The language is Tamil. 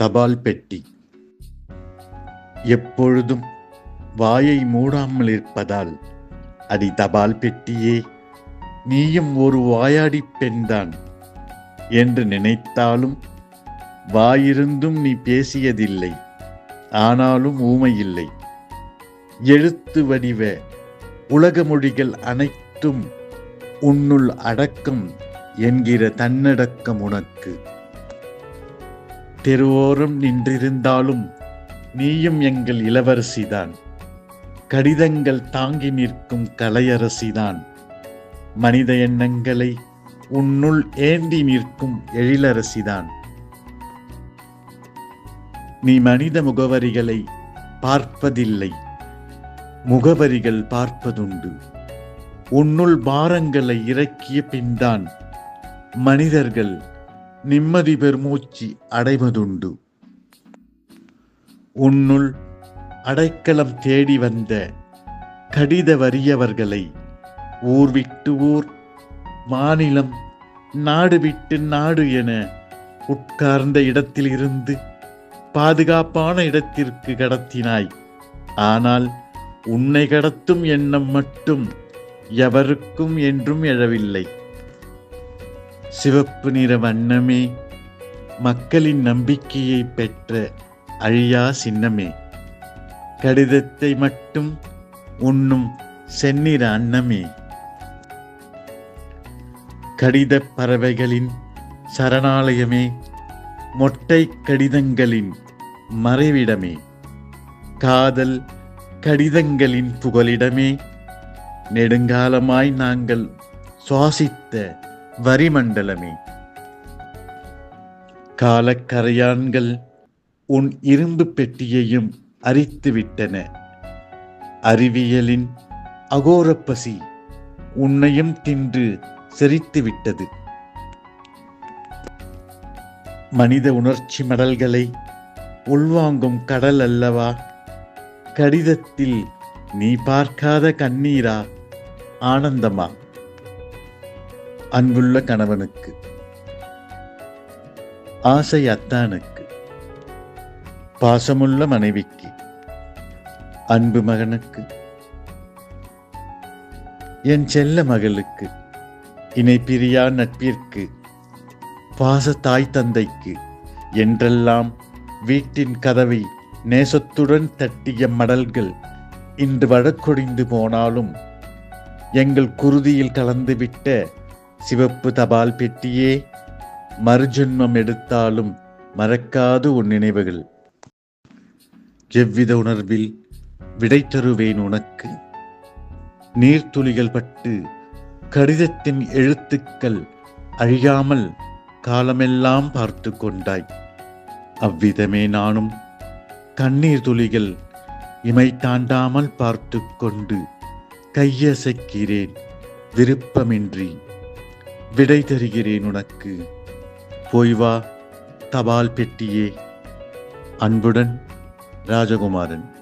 தபால் பெட்டி. எப்பொழுதும் வாயை மூடாமல் இருப்பதால் அடி தபால் பெட்டியே. நீயும் ஒரு வாயாடி பெண்தான் என்று நினைத்தாலும் வாயிருந்தும் நீ பேசியதில்லை. ஆனாலும் ஊமை இல்லை எழுத்து வடிவ உலக மொழிகள் அனைத்தும் உன்னுள் அடக்கம் என்கிற தன்னடக்கம் உனக்கு. தெருவோரம் நின்றிருந்தாலும் நீயும் எங்கள் இளவரசிதான். கடிதங்கள் தாங்கி நிற்கும் கலையரசிதான். மனித எண்ணங்களை உன்னுள் ஏந்தி நிற்கும் எழிலரசிதான். நீ மனித முகவரிகளை பார்ப்பதில்லை. முகவரிகள் பார்ப்பதுண்டு. உன்னுள் பாரங்களை இறக்கிய பின்தான் மனிதர்கள் நிம்மதி பெருமூச்சு அடைவதுண்டு. உன்னுள் அடைக்கலம் தேடி வந்த கடித வறியவர்களை ஊர் விட்டு ஊர் மாநிலம் நாடு விட்டு நாடு என உட்கார்ந்த இடத்தில் இருந்து பாதுகாப்பான இடத்திற்கு கடத்தினாய். ஆனால் உன்னை கடத்தும் எண்ணம் மட்டும் எவருக்கும் என்றும் எழவில்லை. சிவப்பு நிற வண்ணமே மக்களின் நம்பிக்கையை பெற்ற அழியா சின்னமே. கடிதத்தை மட்டும் உண்ணும் செந்நிற அன்னமே. கடித பறவைகளின் சரணாலயமே மொட்டை கடிதங்களின் மறைவிடமே. காதல் கடிதங்களின் புகலிடமே. நெடுங்காலமாய் நாங்கள் சுவாசித்த வரிமண்டலமே. காலக்கரையான்கள் உன் இரும்பு பெட்டியையும் அரித்துவிட்டன. அறிவியலின் அகோரப்பசி உன்னையும் தின்று செரித்துவிட்டது. மனித உணர்ச்சி மடல்களை உள்வாங்கும் கடல் அல்லவா? கடிதத்தில் நீ பார்க்காத கண்ணீரா? ஆனந்தமா? அன்புள்ள கணவனுக்கு. ஆசை அத்தானுக்கு. பாசமுள்ள மனைவிக்கு. அன்பு மகனுக்கு. என் செல்ல மகளுக்கு. இணை பிரியா நட்பிற்கு. பாச தாய் தந்தைக்கு. என்றெல்லாம் வீட்டின் கதவை நேசத்துடன் தட்டிய மடல்கள் இன்று வழக்கொடிந்து போனாலும் எங்கள் குருதியில் கலந்துவிட்ட சிவப்பு தபால் பெட்டியே மறுஜென்மம் எடுத்தாலும் மறக்காது உன் நினைவுகள். எவ்வித உணர்வில் விடை தருவேன் உனக்கு? நீர்த்துளிகள் பட்டு கடிதத்தின் எழுத்துக்கள் அழியாமல் காலமெல்லாம் பார்த்து கொண்டாய். அவ்விதமே நானும் கண்ணீர் துளிகள் இமை தாண்டாமல் பார்த்து கொண்டு கையசைக்கிறேன் விருப்பமின்றி. விடை தருகிறேன் உனக்கு. போய் வா தபால் பெட்டியே. அன்புடன் ராஜகுமாரன்.